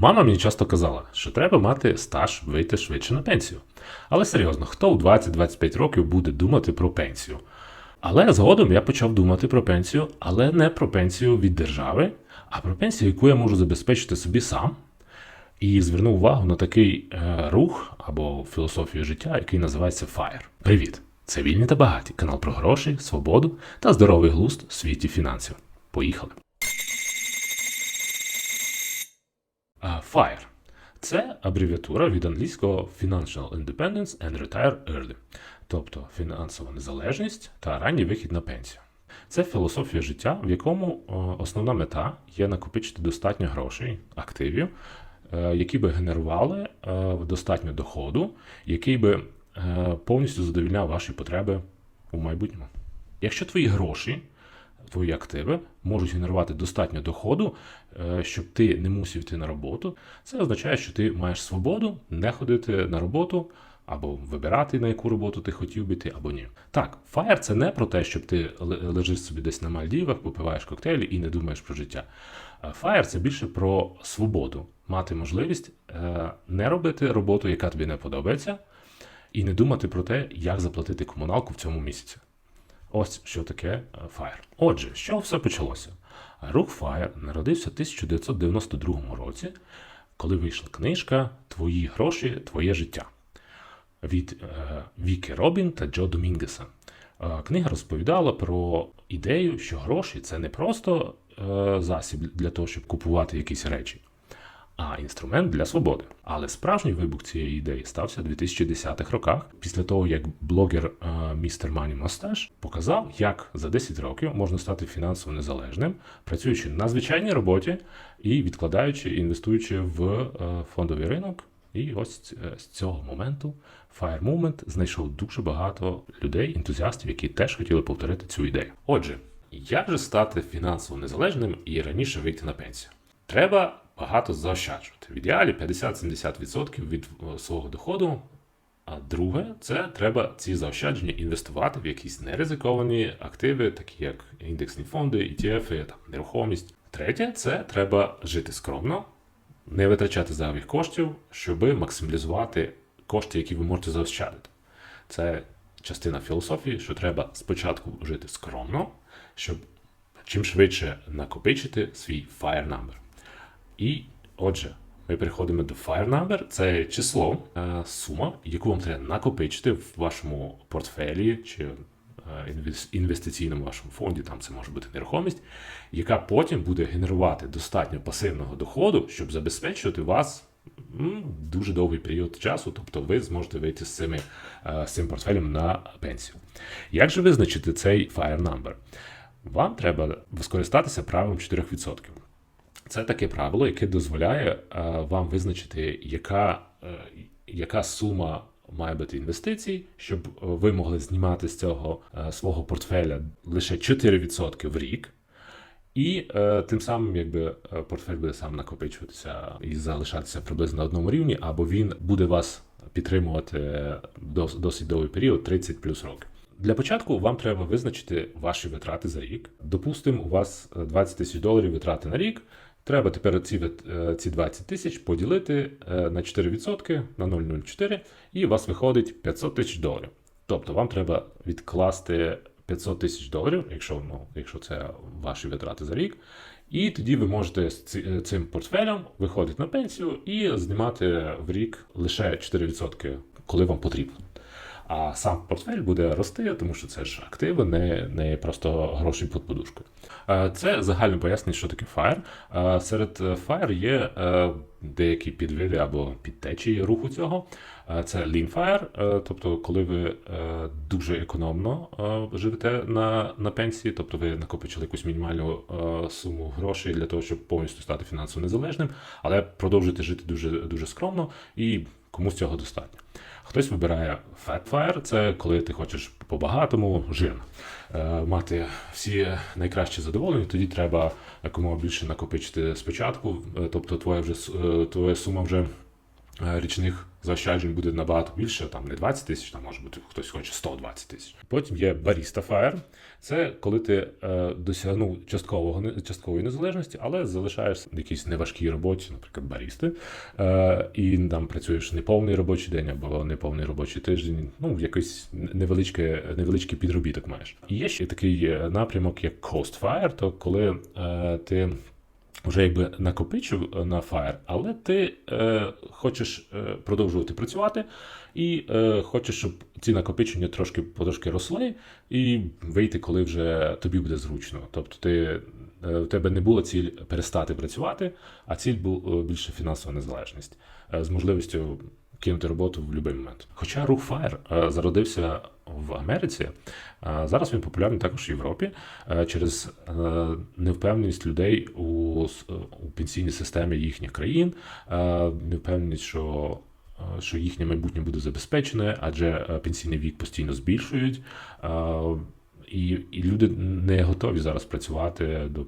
Мама мені часто казала, що треба мати стаж, вийти швидше на пенсію. Але серйозно, хто у 20-25 років буде думати про пенсію? Але згодом я почав думати про пенсію, але не про пенсію від держави, а про пенсію, яку я можу забезпечити собі сам. І звернув увагу на такий е, рух або філософію життя, який називається FIRE. Привіт! Це вільні та багаті канал про гроші, свободу та здоровий глузд в світі фінансів. Поїхали! А, FIRE – це абревіатура від англійського Financial Independence and Retire Early, тобто фінансова незалежність та ранній вихід на пенсію. Це філософія життя, в якому основна мета є накопичити достатньо грошей, активів, е, які би генерували е, достатньо доходу, який би е, повністю задовільняв ваші потреби у майбутньому. Якщо твої гроші твої активи можуть генерувати достатньо доходу, е, щоб ти не мусив йти на роботу. Це означає, що ти маєш свободу не ходити на роботу або вибирати, на яку роботу ти хотів би йти, або ні. Так, фаєр це не про те, щоб ти лежиш собі десь на Мальдівах, попиваєш коктейлі і не думаєш про життя. Фаєр це більше про свободу, мати можливість е, не робити роботу, яка тобі не подобається, і не думати про те, як заплатити комуналку в цьому місяці. Ось що таке е, FIRE. Отже, з чого все почалося? Рух FIRE народився в 1992 році, коли вийшла книжка Твої гроші, твоє життя від е, Віки Робін та Джо Домінгеса. Е, Книга розповідала про ідею, що гроші це не просто е, засіб для того, щоб купувати якісь речі, а інструмент для свободи. Але справжній вибух цієї ідеї стався в 2010-х роках, після того як блогер е, містер Мані Мосташ показав, як за 10 років можна стати фінансово незалежним, працюючи на звичайній роботі і відкладаючи, інвестуючи в е, фондовий ринок. І ось е, з цього моменту Fire Movement знайшов дуже багато людей, ентузіастів, які теж хотіли повторити цю ідею. Отже, як же стати фінансово незалежним і раніше вийти на пенсію? Треба багато заощаджувати. В ідеалі 50-70% від е, свого доходу. А друге, це треба ці заощадження інвестувати в якісь неризиковані активи, такі як індексні фонди, ETF, там, нерухомість. Третє, це треба жити скромно, не витрачати зайвих коштів, щоб максималізувати кошти, які ви можете заощадити. Це частина філософії, що треба спочатку жити скромно, щоб чим швидше накопичити свій fire number. І отже, ми переходимо до fire number. Це число, е, сума, яку вам треба накопичити в вашому портфелі чи е, інвестиційному вашому фонді, там це може бути нерухомість, яка потім буде генерувати достатньо пасивного доходу, щоб забезпечувати вас дуже довгий період часу, тобто ви зможете вийти з, цими, е, з цим портфелем на пенсію. Як же визначити цей fire number? Вам треба скористатися правилом 4%. Це таке правило, яке дозволяє е, вам визначити, яка, е, яка сума має бути інвестицій, щоб ви могли знімати з цього е, свого портфеля лише 4% в рік. І е, тим самим, якби портфель буде сам накопичуватися і залишатися приблизно на одному рівні, або він буде вас підтримувати дос, досить довгий період 30 плюс років. Для початку вам треба визначити ваші витрати за рік. Допустимо, у вас е, 20 тисяч доларів витрати на рік. Треба тепер ці, е, ці 20 тисяч поділити е, на 4% на 0,04, і у вас виходить 500 тисяч доларів. Тобто вам треба відкласти 500 тисяч доларів, якщо, ну, якщо це ваші витрати за рік. І тоді ви можете з цим портфелем виходити на пенсію і знімати в рік лише 4%, коли вам потрібно. А сам портфель буде рости, тому що це ж активи, не, не просто гроші під подушкою. Е, Це загальне пояснення, що таке FIRE. Е, Серед е, FIRE є деякі підвиди або підтечії руху цього. Це Lean FIRE, тобто коли ви дуже економно живете на, на пенсії, тобто ви накопичили якусь мінімальну суму грошей для того, щоб повністю стати фінансово незалежним, але продовжуєте жити дуже, дуже скромно і комусь цього достатньо. Хтось вибирає Fatfire, це коли ти хочеш по-багатому жирно. Е, мати всі найкращі задоволення, тоді треба якомога більше накопичити спочатку, е, тобто твоя вже е, твоя сума вже річних заощаджень буде набагато більше, там не 20 тисяч, там може бути хтось хоче 120 тисяч. Потім є Barista Fire. Це коли ти е, досягнув часткового часткової незалежності, але залишаєшся в якійсь неважкій роботі, наприклад, барісти, е, і там працюєш неповний робочий день або неповний робочий тиждень. Ну, якийсь невеличке, невеличкий підробіток маєш. І є ще такий е, напрямок, як Coast Fire, то коли е, ти вже якби накопичив е, на Fire, але ти е, хочеш е, продовжувати працювати і е, хочеш, щоб ці накопичення трошки потрошки росли, і вийти, коли вже тобі буде зручно. Тобто ти. е, У тебе не була ціль перестати працювати, а ціль була більше фінансова незалежність е, з можливістю кинути роботу в будь-який момент. Хоча рух Fire е, зародився в Америці, зараз він популярний також в Європі е, через е, невпевненість людей у, у пенсійній системі їхніх країн, е, невпевненість, що, е, що їхнє майбутнє буде забезпечене, адже е, пенсійний вік постійно збільшують. І, і люди не готові зараз працювати до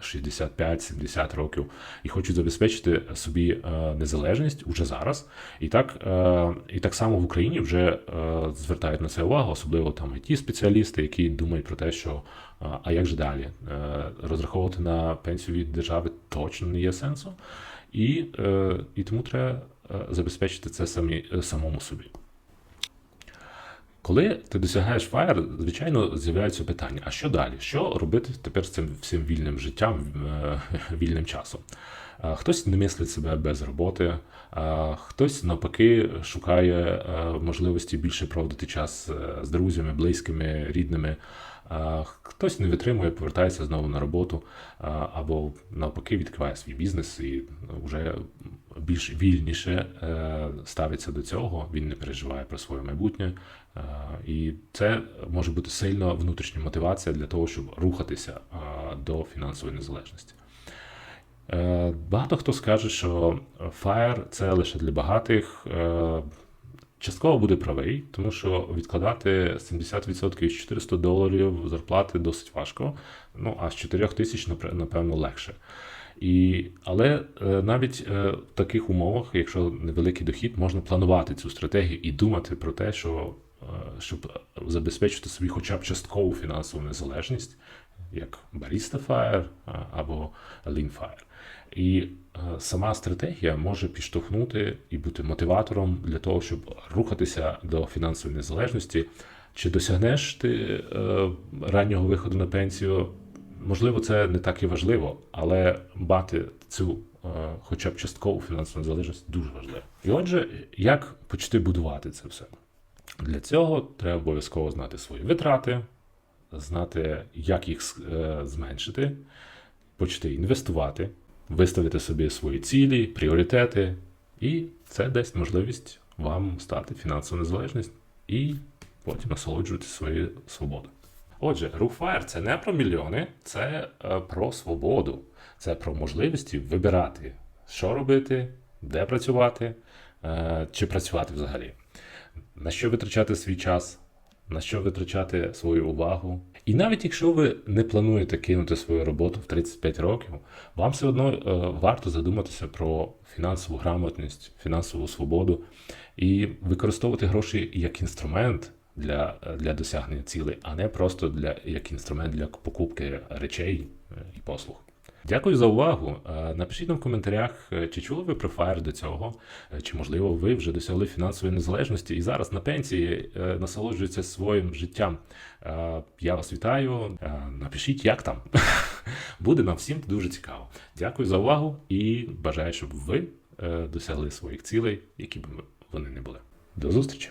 65-70 років і хочуть забезпечити собі е, незалежність уже зараз. І так, е, і так само в Україні вже е, звертають на це увагу, особливо там it спеціалісти, які думають про те, що а як же далі? Розраховувати на пенсію від держави точно не є сенсу, і, і тому треба забезпечити це самі, самому собі. Коли ти досягаєш Fire, звичайно, з'являються питання: а що далі? Що робити тепер з цим всім вільним життям, е, вільним часом? Е, Хтось не мислить себе без роботи, а хтось навпаки шукає е, можливості більше проводити час е, з друзями, близькими, рідними. Хтось не витримує, повертається знову на роботу, або навпаки відкриває свій бізнес і вже більш вільніше е, ставиться до цього. Він не переживає про своє майбутнє. Е, І це може бути сильна внутрішня мотивація для того, щоб рухатися е, до фінансової незалежності. Багато хто скаже, що FIRE це лише для багатих. Частково буде правий, тому що відкладати 70% із 400 доларів зарплати досить важко. Ну а з 4 тисяч напевно легше. І, але е, навіть е, в таких умовах, якщо невеликий дохід, можна планувати цю стратегію і думати про те, що е, щоб забезпечити собі хоча б часткову фінансову незалежність, як Barista Fire або Lean Fire. І сама стратегія може підштовхнути і бути мотиватором для того, щоб рухатися до фінансової незалежності. Чи досягнеш ти раннього виходу на пенсію? Можливо, це не так і важливо, але мати цю е, хоча б часткову фінансову незалежність дуже важливо. І отже, як почати будувати це все? Для цього треба обов'язково знати свої витрати, знати, як їх е, зменшити, почати інвестувати, виставити собі свої цілі, пріоритети, і це дасть можливість вам стати фінансово незалежність і потім насолоджуватися своєю свободою. Отже, Руфайр це не про мільйони, це е, про свободу, це про можливості вибирати, що робити, де працювати, е, чи працювати взагалі, на що витрачати свій час, на що витрачати свою увагу. І навіть якщо ви не плануєте кинути свою роботу в 35 років, вам все одно е, варто задуматися про фінансову грамотність, фінансову свободу і використовувати гроші як інструмент для, для досягнення цілей, а не просто для, як інструмент для покупки речей е, і послуг. Дякую за увагу. Е, Напишіть нам в коментарях, е, чи чули ви про FIRE до цього, Е, чи можливо ви вже досягли фінансової незалежності і зараз на пенсії е, насолоджуєтеся своїм життям. Е, Я вас вітаю. Е, Напишіть, як там. Буде нам всім дуже цікаво. Дякую за увагу і бажаю, щоб ви е, досягли своїх цілей, які б вони не були. До зустрічі!